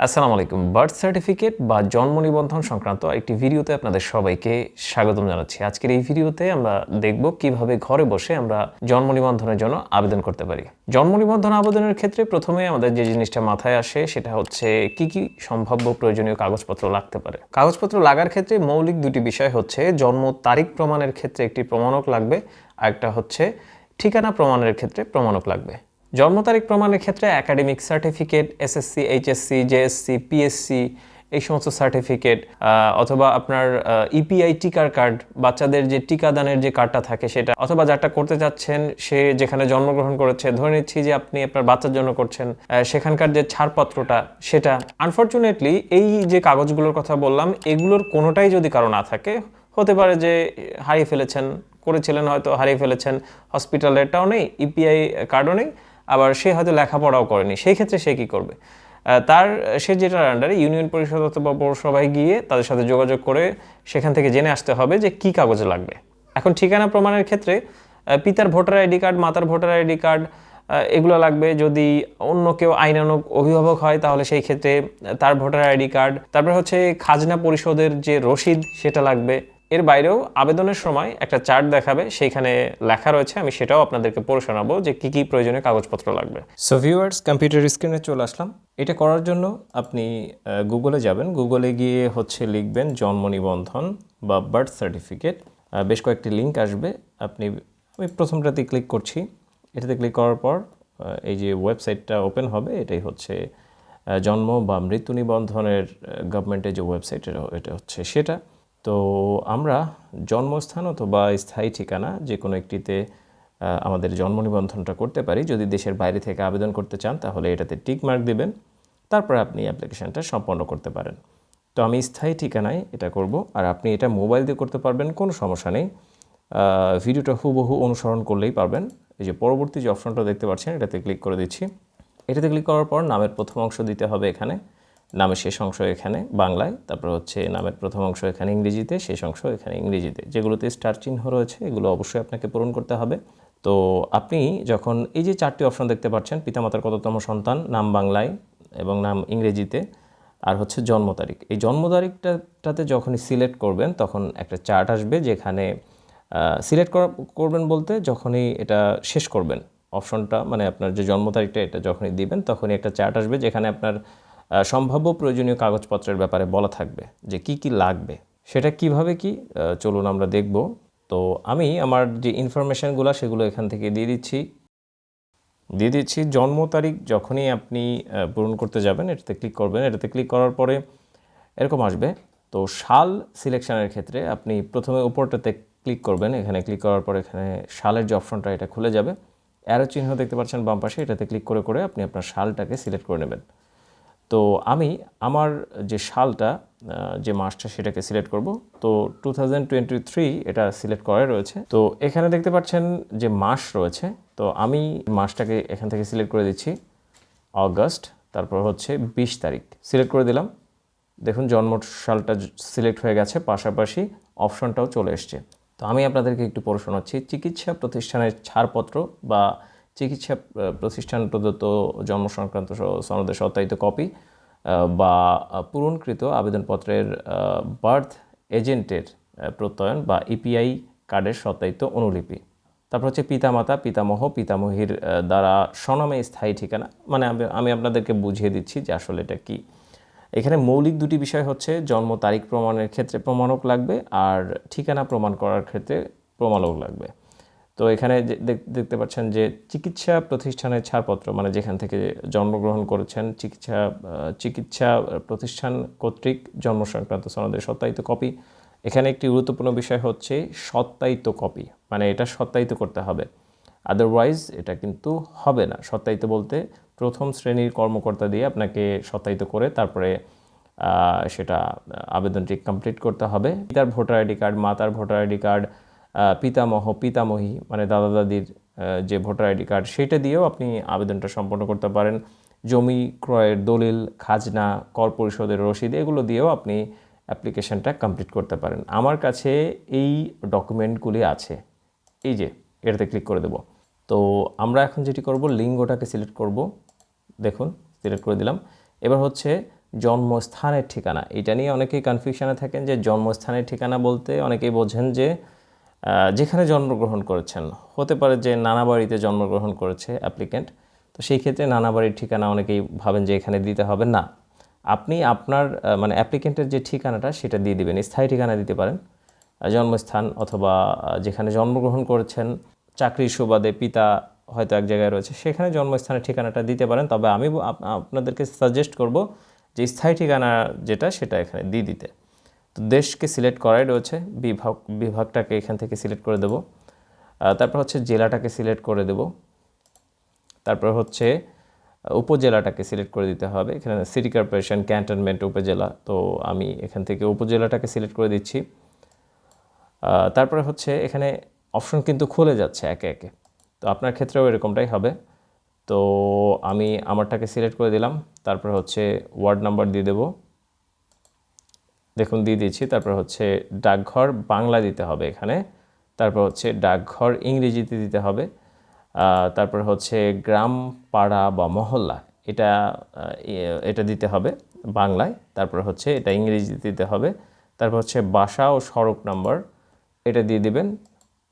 আসসালামু আলাইকুম। Birth certificate বা জন্ম নিবন্ধন সংক্রান্ত একটি ভিডিওতে আপনাদের সবাইকে স্বাগতম জানাচ্ছি। আজকের এই ভিডিওতে আমরা দেখব কীভাবে ঘরে বসে আমরা জন্ম নিবন্ধনের জন্য আবেদন করতে পারি। জন্ম নিবন্ধন আবেদনের ক্ষেত্রে প্রথমে আমাদের যে জিনিসটা মাথায় আসে সেটা হচ্ছে কি কি সম্ভাব্য প্রয়োজনীয় কাগজপত্র লাগতে পারে। কাগজপত্র লাগার ক্ষেত্রে মৌলিক দুটি বিষয় হচ্ছে জন্ম তারিখ প্রমাণের ক্ষেত্রে একটি প্রমাণক লাগবে আর একটা হচ্ছে ঠিকানা প্রমাণের ক্ষেত্রে প্রমাণক লাগবে। জন্ম তারিখ প্রমাণের ক্ষেত্রে academic certificate SSC HSC JSC PSC এই সমস্ত সার্টিফিকেট অথবা আপনার ইপিআই টিকার কার্ড বাচ্চাদের যে টিকাদানের যে কার্ডটা থাকে সেটা, অথবা যারটা করতে চাচ্ছেন, সে যেখানে জন্মগ্রহণ করেছে, ধরে নিচ্ছি যে আপনি আপনার বাচ্চার জন্য করছেন সেখানকার যে ছাড়পত্রটা, সেটা আনফর্চুনেটলি এই যে কাগজগুলোর কথা বললাম, এগুলোর কোনোটাই যদি কারও না থাকে, হতে পারে যে হারিয়ে ফেলেছেন, করেছিলেন হয়তো, হারিয়ে ফেলেছেন হসপিটালেরটাও নেই ইপিআই কার্ডও নেই আবার সে হয়তো লেখাপড়াও করেনি, সেই ক্ষেত্রে সে কী করবে? তার, সে যেটার আন্ডারে ইউনিয়ন পরিষদ অথবা পৌরসভায় গিয়ে তাদের সাথে যোগাযোগ করে সেখান থেকে জেনে আসতে হবে যে কী কাগজ লাগবে। এখন ঠিকানা প্রমাণের ক্ষেত্রে পিতার ভোটার আইডি কার্ড, মাতার ভোটার আইডি কার্ড এগুলো লাগবে। যদি অন্য কেউ আইনানুগ অভিভাবক হয়, তাহলে সেই ক্ষেত্রে তার ভোটার আইডি কার্ড, তারপরে হচ্ছে খাজনা পরিশোধের যে রসিদ, সেটা লাগবে। এর বাইরেও আবেদনের সময় একটা চার্ট দেখাবে, সেইখানে লেখা রয়েছে, আমি সেটাও আপনাদেরকে পড়ে শোনাবো যে কী কী প্রয়োজনীয় কাগজপত্র লাগবে। সো ভিউয়ার্স কম্পিউটার স্ক্রিনে চলে আসলাম। এটা করার জন্য আপনি গুগলে যাবেন। গুগলে গিয়ে হচ্ছে লিখবেন জন্ম নিবন্ধন বা বার্থ সার্টিফিকেট বেশ কয়েকটি লিঙ্ক আসবে। আপনি, আমি প্রথমটাতে ক্লিক করছি। এটাতে ক্লিক করার পর এই যে ওয়েবসাইটটা ওপেন হবে, এটাই হচ্ছে জন্ম বা মৃত্যু নিবন্ধনের গভর্নমেন্টের যে ওয়েবসাইট এটা হচ্ছে সেটা। তো আমরা জন্মস্থান অথবা স্থায়ী ঠিকানা যে কোনো একটিতে আমাদের জন্ম নিবন্ধনটা করতে পারি। যদি দেশের বাইরে থেকে আবেদন করতে চান, তাহলে এটাতে টিক মার্ক দিবেন। তারপর আপনি অ্যাপ্লিকেশনটা সম্পন্ন করতে পারেন। তো আমি স্থায়ী ঠিকানায় এটা করব। আর আপনি এটা মোবাইল দিয়ে করতে পারবেন, কোনো সমস্যা নেই। ভিডিওটা হুবহু অনুসরণ করলেই পারবেন। এই যে পরবর্তী যে অপশনটা দেখতে পাচ্ছেন, এটাতে ক্লিক করে দিচ্ছি। এটাতে ক্লিক করার পর নামের প্রথম অংশ দিতে হবে এখানে। নামের শেষ অংশ এখানে বাংলায়, তারপর হচ্ছে নামের প্রথম অংশ এখানে ইংরেজিতে, শেষ অংশ এখানে ইংরেজিতে। যেগুলোতে স্টার চিহ্ন রয়েছে, এগুলো অবশ্যই আপনাকে পূরণ করতে হবে। তো আপনি যখন এই যে চারটি অপশন দেখতে পাচ্ছেন, পিতামাতার কততম সন্তান, নাম বাংলায় এবং নাম ইংরেজিতে, আর হচ্ছে জন্ম তারিখ। এই জন্ম তারিখটাতে যখনই সিলেক্ট করবেন, তখন একটা চার্ট আসবে যেখানে সিলেক্ট করবেন বলতে যখনই এটা শেষ করবেন। অপশনটা মানে আপনার যে জন্ম তারিখটা, এটা যখনই দিবেন, তখনই একটা চার্ট আসবে যেখানে আপনার সম্ভাব্য প্রয়োজনীয় কাগজপত্রের ব্যাপারে বলা থাকবে যে কি কি লাগবে। সেটা কীভাবে কি? চলুন আমরা দেখব। তো আমি আমার যে ইনফরমেশনগুলো, সেগুলো এখান থেকে দিয়ে দিচ্ছি। দিয়ে দিচ্ছি, জন্ম তারিখ যখনই আপনি পূরণ করতে যাবেন, এটাতে ক্লিক করবেন। এটাতে ক্লিক করার পরে এরকম আসবে। তো সাল সিলেকশানের ক্ষেত্রে আপনি প্রথমে উপরটাতে ক্লিক করবেন। এখানে ক্লিক করার পর এখানে সালের যে অপশনটা এটা খুলে যাবে। অ্যারো চিহ্ন দেখতে পাচ্ছেন বাম পাশে, এটাতে ক্লিক করে করে আপনি আপনার সালটাকে সিলেক্ট করে নেবেন। তো আমি আমার যে সালটা যে মাসটা সেটাকে সিলেক্ট করব। তো টু এটা সিলেক্ট করা রয়েছে। তো এখানে দেখতে পাচ্ছেন যে মাস রয়েছে। তো আমি মাসটাকে এখান থেকে সিলেক্ট করে দিচ্ছি। অগস্ট, তারপর হচ্ছে বিশ তারিখ। সিলেক্ট করে দিলাম। দেখুন, জন্ম সালটা সিলেক্ট হয়ে গেছে। পাশাপাশি অপশনটাও চলে এসছে। তো আমি আপনাদেরকে একটু পড়ে শোনাচ্ছি। চিকিৎসা প্রতিষ্ঠানের ছাড়পত্র বা চিকিৎসা প্রতিষ্ঠান প্রদত্ত জন্ম সংক্রান্ত সনদের সত্যায়িত কপি বা পূরণকৃত আবেদনপত্রের বার্থ এজেন্টের প্রত্যয়ন বা ইপিআই কার্ডের সত্যায়িত অনুলিপি। তারপর হচ্ছে পিতামাতা, পিতামহ, পিতামহীর দ্বারা স্বনামে স্থায়ী ঠিকানা। মানে আমি- আমি আপনাদেরকে বুঝিয়ে দিচ্ছি যে আসলে এটা কী। এখানে মৌলিক দুটি বিষয় হচ্ছে, জন্ম তারিখ প্রমাণের ক্ষেত্রে প্রমাণক লাগবে আর ঠিকানা প্রমাণ করার ক্ষেত্রে প্রমাণক লাগবে। তো এখানে দেখ- দেখতে পাচ্ছেন যে চিকিৎসা প্রতিষ্ঠানের ছাড়পত্র মানে যেখান থেকে জন্মগ্রহণ করেছেন, চিকিৎসা চিকিৎসা প্রতিষ্ঠান কর্তৃক জন্ম সংক্রান্ত সনদের সত্যায়িত কপি। এখানে একটি গুরুত্বপূর্ণ বিষয় হচ্ছে সত্যায়িত কপি মানে এটা সত্যায়িত করতে হবে। আদারওয়াইজ এটা কিন্তু হবে না। সত্যায়িত বলতে প্রথম শ্রেণির কর্মকর্তা দিয়ে আপনাকে সত্যায়িত করে তারপরে সেটা আবেদনটি কমপ্লিট করতে হবে। পিতার ভোটার আইডি কার্ড, মাতার ভোটার আইডি কার্ড পিতামহ, পিতামহী মানে দাদা দাদির যে ভোটার আইডি কার্ড, সেটা দিয়েও আপনি আবেদনটা সম্পন্ন করতে পারেন। জমি ক্রয়ের দলিল, খাজনা কর পরিশোধের রসিদ, এগুলো দিয়েও আপনি অ্যাপ্লিকেশনটা কমপ্লিট করতে পারেন। আমার কাছে এই ডকুমেন্টগুলি আছে। এই যে, এটাতে ক্লিক করে দেব। তো আমরা এখন যেটি করব, লিঙ্গটাকে সিলেক্ট করব। দেখুন, সিলেক্ট করে দিলাম। এবার হচ্ছে জন্মস্থানের ঠিকানা। এটা নিয়ে অনেকেই কনফিউশনে থাকেন যে জন্মস্থানের ঠিকানা বলতে অনেকেই বোঝেন যে যেখানে জন্মগ্রহণ করেছেন। হতে পারে যে নানা বাড়িতে জন্মগ্রহণ করেছে অ্যাপ্লিকেন্ট। তো সেই ক্ষেত্রে নানা বাড়ির ঠিকানা অনেকেই ভাবেন যে এখানে দিতে হবে। না, আপনি আপনার মানে অ্যাপ্লিকেন্টের যে ঠিকানাটা সেটা দিয়ে দিবেন। স্থায়ী ঠিকানা দিতে পারেন। জন্মস্থান অথবা যেখানে জন্মগ্রহণ করেছেন, চাকরির সুবাদে পিতা হয়তো এক জায়গায় রয়েছে, সেখানে জন্মস্থানের ঠিকানাটা দিতে পারেন। তবে আমি আপনাদেরকে সাজেস্ট করব যে স্থায়ী ঠিকানা যেটা সেটা এখানে দিয়ে দিতে। তো দেশকে সিলেক্ট করাই রয়েছে, বিভাগ, বিভাগটাকে এখান থেকে সিলেক্ট করে দেব। তারপর হচ্ছে জেলাটাকে সিলেক্ট করে দেব। তারপর হচ্ছে উপজেলাটাকে সিলেক্ট করে দিতে হবে। এখানে সিটি কর্পোরেশন, ক্যান্টনমেন্ট উপজেলা, তো আমি এখান থেকে উপজেলাটাকে সিলেক্ট করে দিচ্ছি। তারপরে হচ্ছে এখানে অপশন কিন্তু খুলে যাচ্ছে একে একে। তো আপনার ক্ষেত্রেও এরকমটাই হবে। তো আমি আমারটাকে সিলেক্ট করে দিলাম। তারপর হচ্ছে ওয়ার্ড নাম্বার দিয়ে দেবো। দেখুন, দিয়ে দিয়েছি তারপর হচ্ছে ডাকঘর বাংলা দিতে হবে এখানে। তারপর হচ্ছে ডাকঘর ইংরেজিতে দিতে হবে। তারপর হচ্ছে গ্রাম, পাড়া বা মহল্লা, এটা এটা দিতে হবে বাংলায়। তারপর হচ্ছে এটা ইংরেজিতে দিতে হবে। তারপর হচ্ছে বাসা ও সড়ক নাম্বার, এটা দিয়ে দিবেন।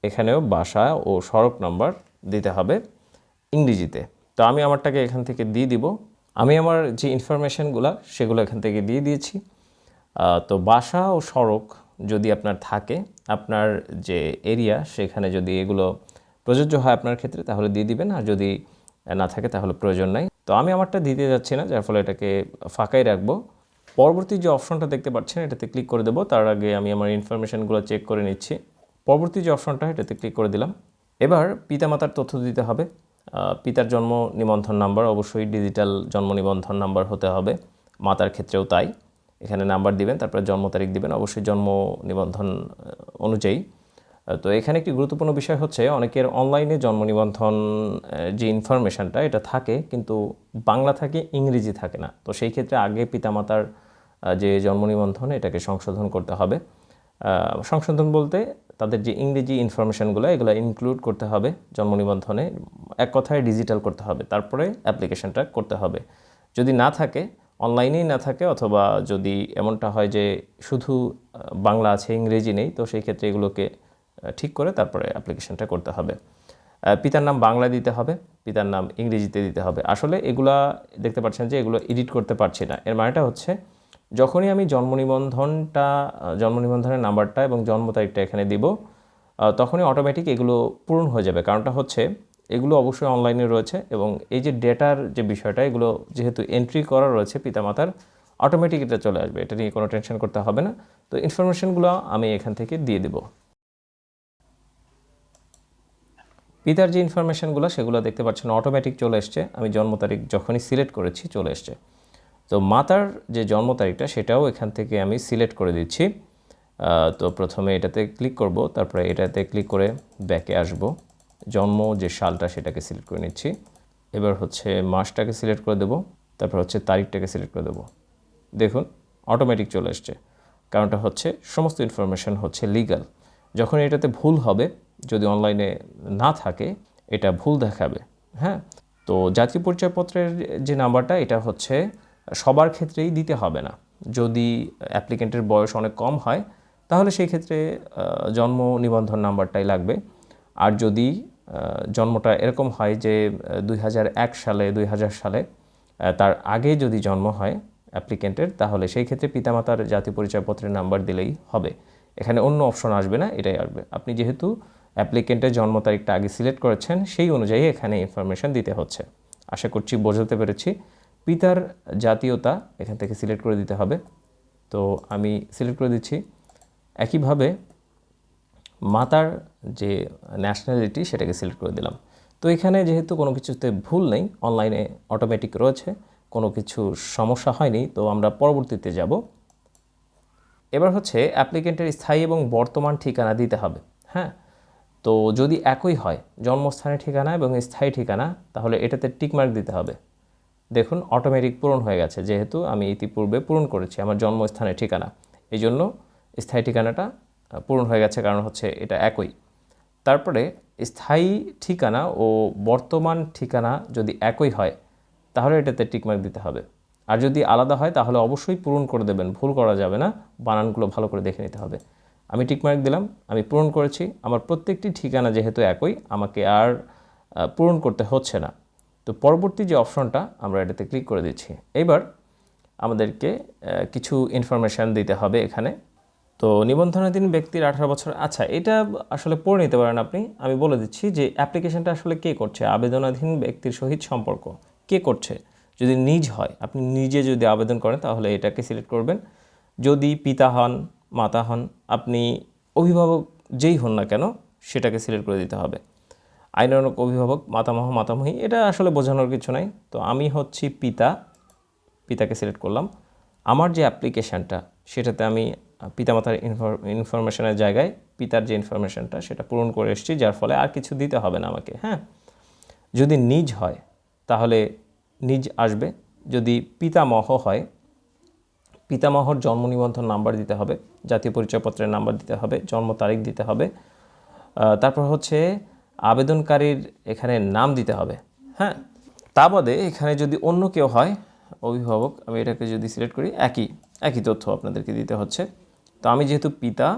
এখানেও বাসা ও সড়ক নাম্বার দিতে হবে ইংরেজিতে। তো আমি আমারটাকে এখান থেকে দিয়ে দিব। আমি আমার যে ইনফরমেশনগুলো সেগুলো এখান থেকে দিয়ে দিয়েছি। তো বাসা ও সড়ক যদি আপনার থাকে, আপনার যে এরিয়া সেখানে যদি এগুলো প্রযোজ্য হয় আপনার ক্ষেত্রে, তাহলে দিয়ে দিবেন। আর যদি না থাকে, তাহলে প্রয়োজন নাই। তো আমি আমারটা দিতে যাচ্ছি না, যার ফলে এটাকে ফাঁকাই রাখব। পরবর্তী যে অপশনটা দেখতে পাচ্ছেন, এটাতে ক্লিক করে দেবো। তার আগে আমি আমার ইনফরমেশনগুলো চেক করে নিচ্ছি। পরবর্তী যে অপশনটা, এটাতে ক্লিক করে দিলাম। এবার পিতামাতার তথ্য দিতে হবে। পিতার জন্ম নিবন্ধন নাম্বার অবশ্যই ডিজিটাল জন্ম নিবন্ধন নাম্বার হতে হবে। মাতার ক্ষেত্রেও তাই। এখানে নাম্বার দিবেন, তারপরে জন্ম তারিখ দিবেন, অবশ্যই জন্ম নিবন্ধন অনুযায়ী। তো এখানে একটি গুরুত্বপূর্ণ বিষয় হচ্ছে, অনেকের অনলাইনে জন্ম নিবন্ধন যে ইনফরমেশনটা এটা থাকে, কিন্তু বাংলা থাকে, ইংরেজি থাকে না। তো সেই ক্ষেত্রে আগে পিতামাতার যে জন্ম নিবন্ধন, এটাকে সংশোধন করতে হবে। সংশোধন বলতে তাদের যে ইংরেজি ইনফরমেশনগুলো এগুলো ইনক্লুড করতে হবে জন্ম নিবন্ধনে। এক কথায় ডিজিটাল করতে হবে, তারপরে অ্যাপ্লিকেশনটা করতে হবে। যদি না থাকে অনলাইনেই না থাকে অথবা যদি এমনটা হয় যে শুধু বাংলা আছে, ইংরেজি নেই, তো সেই ক্ষেত্রে এগুলোকে ঠিক করে তারপরে অ্যাপ্লিকেশনটা করতে হবে। পিতার নাম বাংলা দিতে হবে, পিতার নাম ইংরেজিতে দিতে হবে। আসলে এগুলা দেখতে পাচ্ছেন যে এগুলো এডিট করতে পারছি না। এর মানেটা হচ্ছে, যখনই আমি জন্ম নিবন্ধনটা জন্ম নিবন্ধনের নাম্বারটা এবং জন্ম তারিখটা এখানে দিব তখনই অটোমেটিক এগুলো পূরণ হয়ে যাবে। কারণটা হচ্ছে এগুলো অবশ্যই অনলাইনে রয়েছে এবং এই যে ডেটার যে বিষয়টা, এগুলো যেহেতু এন্ট্রি করা রয়েছে পিতামাতার অটোমেটিক এটা চলে আসবে। এটা নিয়ে কোনো টেনশন করতে হবে না। তো ইনফরমেশনগুলো আমি এখান থেকে দিয়ে দেবো। পিতার যে ইনফরমেশনগুলো সেগুলো দেখতে পাচ্ছেন অটোমেটিক চলে এসছে। আমি জন্ম তারিখ যখনই সিলেক্ট করেছি, চলে এসছে। তো মাতার যে জন্ম তারিখটা, সেটাও এখান থেকে আমি সিলেক্ট করে দিচ্ছি। তো প্রথমে এটাতে ক্লিক করব, তারপরে এটাতে ক্লিক করে ব্যাকে আসব। জন্ম, যে সালটা সেটাকে সিলেক্ট করে নিচ্ছি। এবার হচ্ছে মাসটাকে সিলেক্ট করে দেব, তারপর হচ্ছে তারিখটাকে সিলেক্ট করে দেব। দেখুন অটোমেটিক চলে এসছে কারণটা হচ্ছে সমস্ত ইনফরমেশন হচ্ছে লিগ্যাল যখন এটাতে ভুল হবে, যদি অনলাইনে না থাকে, এটা ভুল দেখাবে হ্যাঁ? তো জাতীয় পরিচয়পত্রের যে নাম্বারটা, এটা হচ্ছে সবার ক্ষেত্রেই দিতে হবে না। যদি অ্যাপ্লিকেন্টের বয়স অনেক কম হয়, তাহলে সেই ক্ষেত্রে জন্ম নিবন্ধন নাম্বারটাই লাগবে। আর যদি জন্মটা এরকম হয় যে দুই হাজার এক সালে, দুই হাজার সালে তার আগে যদি জন্ম হয় অ্যাপ্লিকেন্টের, তাহলে সেই ক্ষেত্রে পিতামাতার জাতীয় পরিচয়পত্রের নাম্বার দিলেই হবে। এখানে অন্য অপশন আসবে না, এটাই আসবে। আপনি যেহেতু অ্যাপ্লিকেন্টের জন্ম তারিখটা আগে সিলেক্ট করেছেন, সেই অনুযায়ী এখানে ইনফরমেশন দিতে হচ্ছে। আশা করছি বোঝাতে পেরেছি। পিতার জাতীয়তা এখান থেকে সিলেক্ট করে দিতে হবে। তো আমি সিলেক্ট করে দিচ্ছি। একইভাবে মাতার যে ন্যাশনালিটি সেটাকে সিলেক্ট করে দিলাম। তো এখানে যেহেতু কোনো কিছুতে ভুল নেই অনলাইনে অটোমেটিক রয়েছে, কোনো কিছু সমস্যা হয়নি, তো আমরা পরবর্তীতে যাব। এবার হচ্ছে অ্যাপ্লিকেন্টের স্থায়ী এবং বর্তমান ঠিকানা দিতে হবে হ্যাঁ? তো যদি একই হয়, জন্মস্থানের ঠিকানা এবং স্থায়ী ঠিকানা, তাহলে এটাতে টিকমার্ক দিতে হবে। দেখুন অটোমেটিক পূরণ হয়ে গেছে, যেহেতু আমি ইতিপূর্বে পূরণ করেছি আমার জন্মস্থানের ঠিকানা। এই জন্য স্থায়ী ঠিকানাটা পূরণ হয়ে গেছে, কারণ হচ্ছে এটা একই। তারপরে স্থায়ী ঠিকানা ও বর্তমান ঠিকানা যদি একই হয়, তাহলে এটাতে টিকমার্ক দিতে হবে। আর যদি আলাদা হয়, তাহলে অবশ্যই পূরণ করে দেবেন, ভুল করা যাবে না, বানানগুলো ভালো করে দেখে নিতে হবে। আমি টিকমার্ক দিলাম, আমি পূরণ করেছি, আমার প্রত্যেকটি ঠিকানা যেহেতু একই, আমাকে আর পূরণ করতে হচ্ছে না। তো পরবর্তী যে অপশনটা, আমরা এটাতে ক্লিক করে দিচ্ছি। এবার আমাদেরকে কিছু ইনফরমেশান দিতে হবে এখানে। তো নিবন্ধনাধীন ব্যক্তির আঠারো বছর আচ্ছা এটা আসলে পড়ে নিতে পারেন আপনি। আমি বলে দিচ্ছি যে অ্যাপ্লিকেশনটা আসলে কে করছে? আবেদনাধীন ব্যক্তির সহিত সম্পর্ক কে করছে? যদি নিজ হয়, আপনি নিজে যদি আবেদন করেন তাহলে এটাকে সিলেক্ট করবেন। যদি পিতা হন, মাতা হন, আপনি অভিভাবক যেই হন না কেন, সেটাকে সিলেক্ট করে দিতে হবে। আইনানুক অভিভাবক, মাতামহ, মাতামহী, এটা আসলে বোঝানোর কিছু নাই। তো আমি হচ্ছি পিতা, পিতাকে সিলেক্ট করলাম। আমার যে অ্যাপ্লিকেশানটা, সেটাতে আমি পিতামাতার ইনফরমেশনের জায়গায় পিতার যে ইনফরমেশনটা সেটা পূরণ করে এসেছি, যার ফলে আর কিছু দিতে হবে না আমাকে হ্যাঁ? যদি নিজ হয়, তাহলে নিজ আসবে। যদি পিতামহ হয়, পিতামহর জন্ম নিবন্ধন নাম্বার দিতে হবে, জাতীয় পরিচয়পত্রের নাম্বার দিতে হবে, জন্ম তারিখ দিতে হবে তারপর হচ্ছে আবেদনকারীর এখানে নাম দিতে হবে হ্যাঁ? তা বাদে এখানে যদি অন্য কেউ হয়, অভিভাবক, আমি এটাকে যদি সিলেক্ট করি, একই একই তথ্য আপনাদেরকে দিতে হচ্ছে। তো আমি যেহেতু পিতা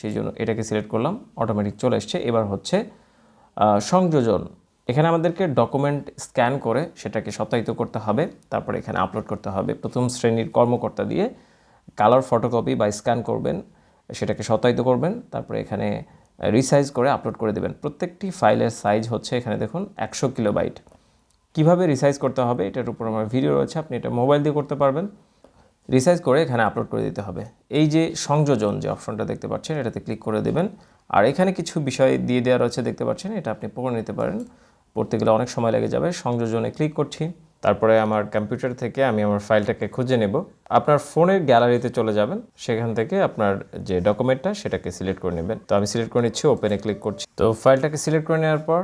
সেই জন্য এটাকে সিলেক্ট করলাম অটোমেটিক চলে এসছে। এবার হচ্ছে সংযোজন। এখানে আমাদেরকে ডকুমেন্ট স্ক্যান করে সেটাকে সত্যায়িত করতে হবে, তারপরে এখানে আপলোড করতে হবে। প্রথম শ্রেণির কর্মকর্তা দিয়ে কালার ফটোকপি বা স্ক্যান করবেন, সেটাকে সত্যায়িত করবেন, তারপরে এখানে রিসাইজ করে আপলোড করে দেবেন। প্রত্যেকটি ফাইলের সাইজ হচ্ছে এখানে দেখুন, একশো কিলোবাইট কীভাবে রিসাইজ করতে হবে, এটার উপর আমার ভিডিও রয়েছে, আপনি এটা মোবাইল দিয়ে করতে পারবেন। রিসাইজ করে এখানে আপলোড করে দিতে হবে। এই যে সংযোজন যে অপশনটা দেখতে পাচ্ছেন, এটাতে ক্লিক করে দেবেন। আর এখানে কিছু বিষয় দিয়ে দেওয়া রয়েছে দেখতে পাচ্ছেন, এটা আপনি পড়ে নিতে পারেন। পড়তে গেলে অনেক সময় লেগে যাবে। সংযোজনে ক্লিক করছি। তারপরে আমার কম্পিউটার থেকে আমি আমার ফাইলটাকে খুঁজে নেব। আপনার ফোনের গ্যালারিতে চলে যাবেন। সেখান থেকে আপনার যে ডকুমেন্টটা সেটাকে সিলেক্ট করে নেবেন। তো আমি সিলেক্ট করে নিচ্ছি ওপেনে ক্লিক করছি। তো ফাইলটাকে সিলেক্ট করে নেওয়ার পর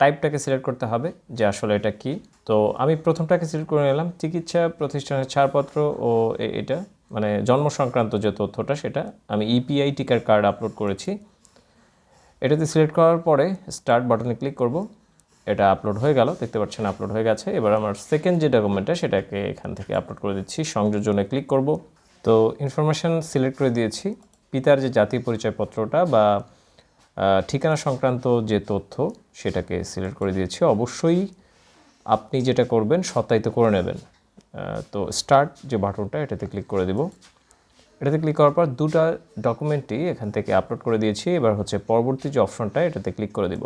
টাইপটাকে সিলেক্ট করতে হবে যে আসলে এটা কি। তো আমি প্রথমটাকে সিলেক্ট করে নিলাম, চিকিৎসা প্রতিষ্ঠানের ছাড়পত্র ও এটা মানে জন্ম সংক্রান্ত যে তথ্যটা সেটা আমি ইপিআই টিকার কার্ড আপলোড করেছি। এটাতে সিলেক্ট করার পরে স্টার্ট বাটনে ক্লিক করব। এটা আপলোড হয়ে গেল, দেখতে পাচ্ছেন আপলোড হয়ে গেছে। এবার আমার সেকেন্ড যে ডকুমেন্টটা সেটাকে এখান থেকে আপলোড করে দিচ্ছি সংযোজনে ক্লিক করব। তো ইনফরমেশান সিলেক্ট করে দিয়েছি। পিতার যে জাতীয় পরিচয়পত্রটা বা ঠিকানা সংক্রান্ত যে তথ্য সেটাকে সিলেক্ট করে দিয়েছি। অবশ্যই আপনি যেটা করবেন সত্যায়িত করে নেবেন। তো স্টার্ট যে বাটনটা, এটাতে ক্লিক করে দেব। এটাতে ক্লিক করার পর দুটা ডকুমেন্টই এখান থেকে আপলোড করে দিয়েছি। এবার হচ্ছে পরবর্তী যে অপশনটা এটাতে ক্লিক করে দিব।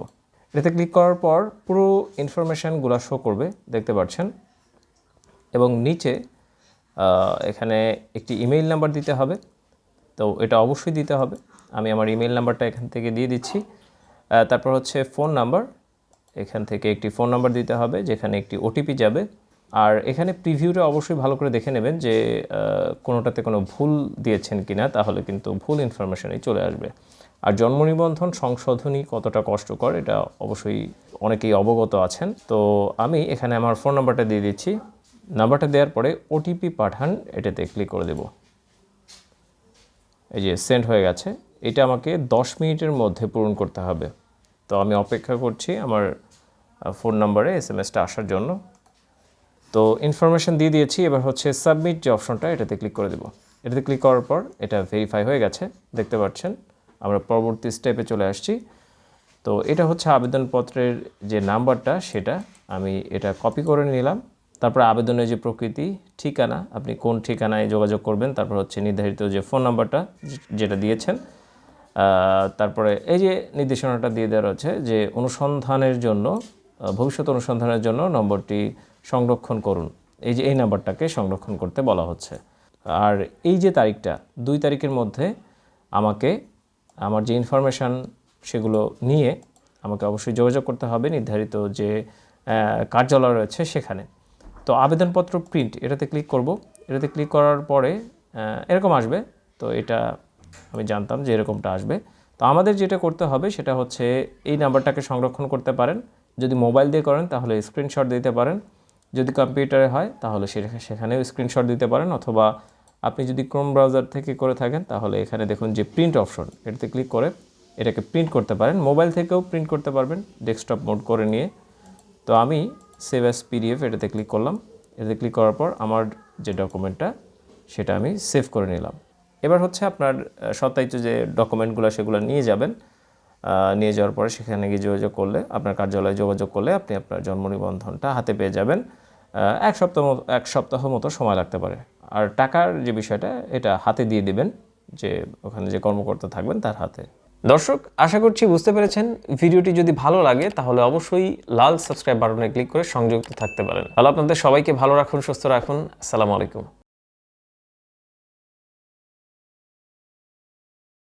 এটাতে ক্লিক করার পর পুরো ইনফরমেশানগুলো শো করবে, দেখতে পাচ্ছেন? এবং নিচে এখানে একটি ইমেইল নাম্বার দিতে হবে। তো এটা অবশ্যই দিতে হবে। আমি আমার ইমেল নাম্বারটা এখান থেকে দিয়ে দিচ্ছি। তারপর হচ্ছে ফোন নাম্বার এখান থেকে একটি ফোন নাম্বার দিতে হবে, যেখানে একটি ওটিপি যাবে। আর এখানে প্রিভিউটা অবশ্যই ভালো করে দেখে নেবেন যে কোনোটাতে কোনো ভুল দিয়েছেন কি না তাহলে কিন্তু ভুল ইনফরমেশনই চলে আসবে। আর জন্ম নিবন্ধন সংশোধনী কতটা কষ্টকর, এটা অবশ্যই অনেকেই অবগত আছেন। তো আমি এখানে আমার ফোন নাম্বারটা দিয়ে দিচ্ছি। নাম্বারটা দেওয়ার পরে ওটিপি পাঠান, এটাতে ক্লিক করে দেবো। এই যে সেন্ড হয়ে গেছে। এটা আমাকে দশ মিনিটের মধ্যে পূরণ করতে হবে। তো আমি অপেক্ষা করছি আমার ফোন নাম্বারে এস এম এসটা আসার জন্য। তো ইনফরমেশন দিয়ে দিয়েছি, এবার হচ্ছে সাবমিট যে অপশনটা, এটাতে ক্লিক করে দেবো। এটাতে ক্লিক করার পর এটা ভেরিফাই হয়ে গেছে, দেখতে পাচ্ছেন। আমরা পরবর্তী স্টেপে চলে আসছি। তো এটা হচ্ছে আবেদনপত্রের যে নাম্বারটা, সেটা আমি এটা কপি করে নিলাম। তারপর আবেদনের যে প্রকৃতি, ঠিকানা, আপনি কোন ঠিকানায় যোগাযোগ করবেন, তারপর হচ্ছে নির্ধারিত যে ফোন নাম্বারটা যেটা দিয়েছেন তারপরে এই যে নির্দেশনাটা দিয়ে দেওয়া রয়েছে যে অনুসন্ধানের জন্য ভবিষ্যৎ অনুসন্ধানের জন্য নম্বরটি সংরক্ষণ করুন। এই যে এই নাম্বারটাকে সংরক্ষণ করতে বলা হচ্ছে। আর এই যে তারিখটা, দুই তারিখের মধ্যে আমাকে, আমার যে ইনফরমেশান সেগুলো নিয়ে আমাকে অবশ্যই যোগাযোগ করতে হবে, নির্ধারিত যে কার্যালয় রয়েছে সেখানে। তো আবেদনপত্র প্রিন্ট এটাতে ক্লিক করব। এটাতে ক্লিক করার পরে এরকম আসবে। তো এটা আমি জানতাম যে এরকমটা আসবে। তো আমাদের যেটা করতে হবে সেটা হচ্ছে এই নাম্বারটাকে সংরক্ষণ করতে পারেন। যদি মোবাইল দিয়ে করেন তাহলে স্ক্রিনশট দিতে পারেন। যদি কম্পিউটারে হয় তাহলে সেখানেও স্ক্রিনশট দিতে পারেন অথবা আপনি যদি ক্রোম ব্রাউজার থেকে করে থাকেন তাহলে এখানে দেখুন যে প্রিন্ট অপশন, এটাতে ক্লিক করে এটাকে প্রিন্ট করতে পারেন। মোবাইল থেকেও প্রিন্ট করতে পারবেন ডেস্কটপ মোড করে নিয়ে। তো আমি সেভ অ্যাস পিডিএফ এটাতে ক্লিক করলাম। এটাতে ক্লিক করার পর আমার যে ডকুমেন্টটা সেটা আমি সেভ করে নিলাম। এবার হচ্ছে আপনার সত্যায়িত যে ডকুমেন্টগুলো সেগুলো নিয়ে যাবেন নিয়ে যাওয়ার পরে সেখানে গিয়ে যোগাযোগ করলে, আপনার কার্যালয়ে যোগাযোগ করলে আপনি আপনার জন্ম নিবন্ধনটা হাতে পেয়ে যাবেন। এক সপ্তাহ এক সপ্তাহ মতো সময় লাগতে পারে। আর টাকার যে বিষয়টা, এটা হাতে দিয়ে দিবেন যে ওখানে যে কর্মকর্তা থাকবেন তার হাতে। দর্শক, আশা করছি বুঝতে পেরেছেন। ভিডিওটি যদি ভালো লাগে, তাহলে অবশ্যই লাল সাবস্ক্রাইব বাটনে ক্লিক করে সংযুক্ত থাকতে পারেন। তাহলে আপনাদের সবাইকে ভালো রাখুন, সুস্থ রাখুন। আসসালামু আলাইকুম।